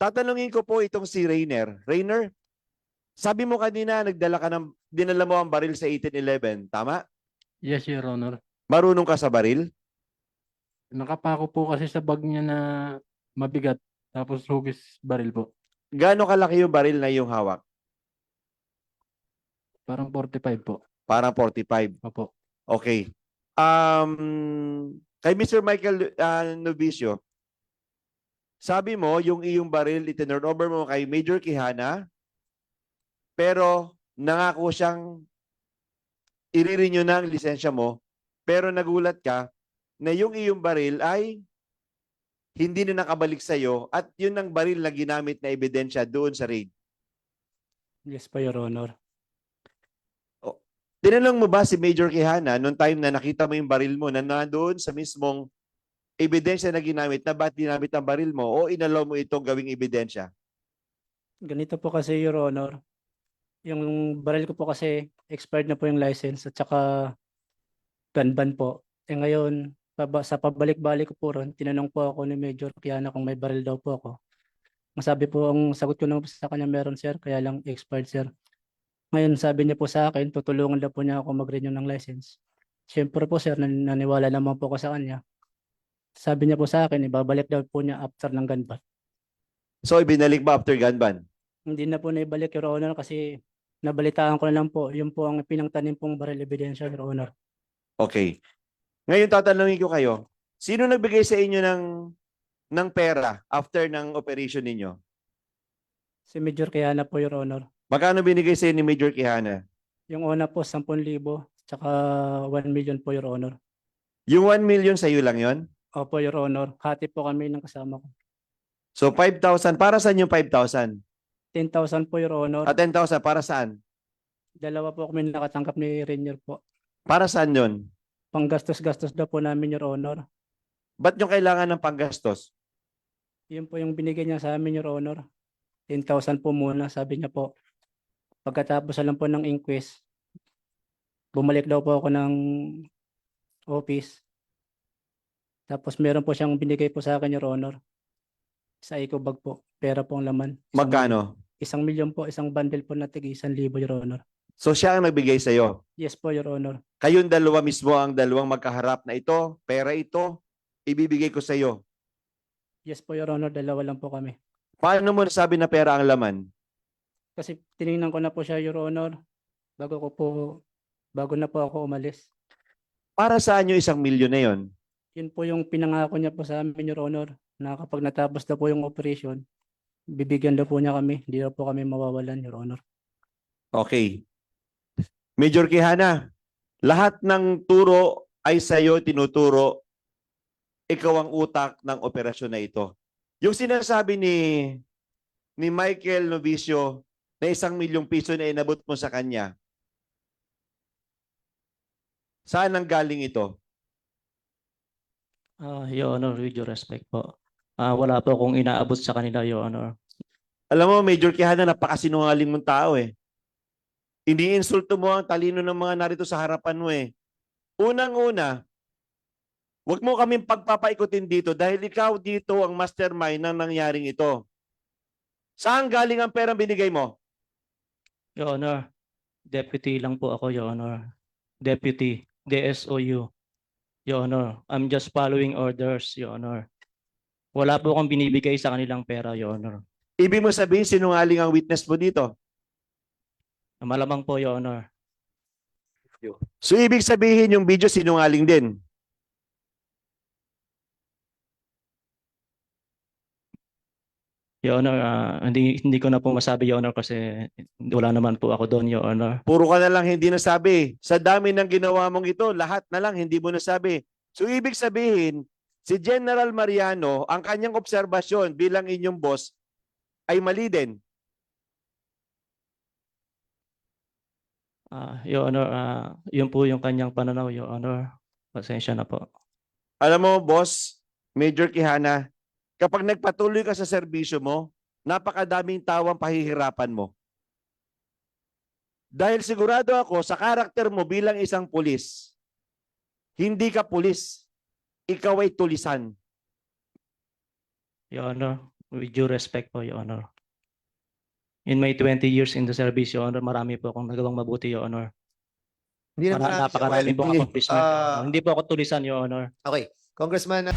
Tatanungin ko po itong si Rainer. Rainer, sabi mo kanina nagdala ka ng dinala mo ang baril sa 1811, tama? Yes, Your Honor. Marunong ka sa baril? Nakapako po kasi sa bag niya na mabigat. Tapos hugis baril po. Gaano kalaki yung baril na iyong hawak? Parang 45 po. Parang 45. Opo. Okay. Um, kay Mr. Michael uh, Novicio, sabi mo yung iyong baril itinurn over mo kay Major Quijana, pero nangako siyang i-renew na ang lisensya mo, pero nagulat ka na yung iyong baril ay hindi na nakabalik sa iyo at yun ang baril na ginamit na ebidensya doon sa raid. Yes po, Your Honor. Tinanong mo ba si Major Quijana noong time na nakita mo yung baril mo na nandoon sa mismong ebidensya na ginamit na ba't ginamit ang baril mo o inalaw mo itong gawing ebidensya? Ganito po kasi, Your Honor. Yung baril ko po kasi expired na po yung license at saka gun po. Eh ngayon, sa pabalik-balik ko po ron, tinanong po ako ni Major Kiana kung may baril daw po ako. Ang sabi po, ang sagot ko naman po sa kanya, meron sir, kaya lang expired sir. Ngayon, sabi niya po sa akin, tutulungan daw po niya ako mag-renew ng license. Siyempre po sir, nan- naniwala naman po ako sa kanya. Sabi niya po sa akin, ibabalik daw po niya after ng gun ban. So ibinalik ba after gun ban? Hindi na po naibalik, Your Honor, kasi nabalitaan ko na lang po, yun po ang pinangtanim pong baril ebidensya, Your Honor. Okay. Ngayon tatanungin ko kayo, sino nagbigay sa inyo ng ng pera after ng operation ninyo? Si Major Kiana po, Your Honor. Magkano binigay sa inyo ni Major Quijana? Yung una po, 10,000, tsaka 1 million po, Your Honor. Yung 1 million sa iyo lang yon? Opo, Your Honor. Hati po kami ng kasama ko. So 5,000, para saan yung 5,000? 10,000 po, Your Honor. At 10,000, para saan? Dalawa po kami nakatanggap ni Rainier po. Para saan yon? Panggastos-gastos daw po namin, Your Honor. Ba't yung kailangan ng panggastos? Yun po yung binigay niya sa amin, Your Honor. 10,000 po muna, sabi niya po. Pagkatapos alam po ng inquest, bumalik daw po ako ng office. Tapos meron po siyang binigay po sa akin, Your Honor. Sa eco bag po. Pera po ang laman. Isang- Magkano? Isang milyon po, isang bundle po na tig isang libo, Your Honor. So siya ang nagbigay sa iyo. Yes po, Your Honor. Kayong dalawa mismo ang dalawang magkaharap na ito, pera ito, ibibigay ko sa iyo. Yes po, Your Honor. Dalawa lang po kami. Paano mo nasabi na pera ang laman? Kasi tiningnan ko na po siya, Your Honor. Bago ko po, bago na po ako umalis. Para saan yung isang milyon na yon? Yun po yung pinangako niya po sa amin, Your Honor, na kapag natapos na po yung operation, bibigyan daw po niya kami. Hindi daw po kami mawawalan, Your Honor. Okay. Major Quijana, lahat ng turo ay sa iyo tinuturo. Ikaw ang utak ng operasyon na ito. Yung sinasabi ni ni Michael Novicio na isang milyong piso na inabot mo sa kanya, saan ang galing ito? Ah, Your Honor, with your respect po. Ah, wala po akong inaabot sa kanila, Your Honor. Alam mo, Major Quijana, napakasinungaling mong tao eh. Ini-insulto mo ang talino ng mga narito sa harapan mo eh. Unang-una, huwag mo kaming pagpapaikutin dito dahil ikaw dito ang mastermind ng nangyaring ito. Saan galing ang perang binigay mo? Your Honor, deputy lang po ako, Your Honor. Deputy, DSOU. Your Honor, I'm just following orders, Your Honor. Wala po akong binibigay sa kanilang pera, Your Honor. Ibig mo sabihin sinungaling ang witness mo dito. Malamang po, Your Honor. So ibig sabihin yung video sinungaling din. Your Honor, ah, hindi, hindi ko na po masabi, Your Honor, kasi wala naman po ako doon, Your Honor. Puro ka na lang hindi nasabi. Sa dami ng ginawa mong ito, lahat na lang hindi mo nasabi. So ibig sabihin, si General Mariano, ang kanyang obserbasyon bilang inyong boss ay mali din. Ah, Your Honor, ah, yun po yung kanyang pananaw, Your Honor. Pasensya na po. Alam mo, boss, Major Quijana, kapag nagpatuloy ka sa serbisyo mo, napakadaming tawang pahihirapan mo. Dahil sigurado ako sa karakter mo bilang isang pulis, hindi ka pulis, ikaw ay tulisan. Your Honor, With due respect po, Your Honor. In my 20 years in the service, Your Honor, marami po akong nagawang mabuti, Your Honor. Hindi siya napakarami po accomplishment. Your Ah, Honor. Hindi po ako tulisan, Your Honor. Okay, Congressman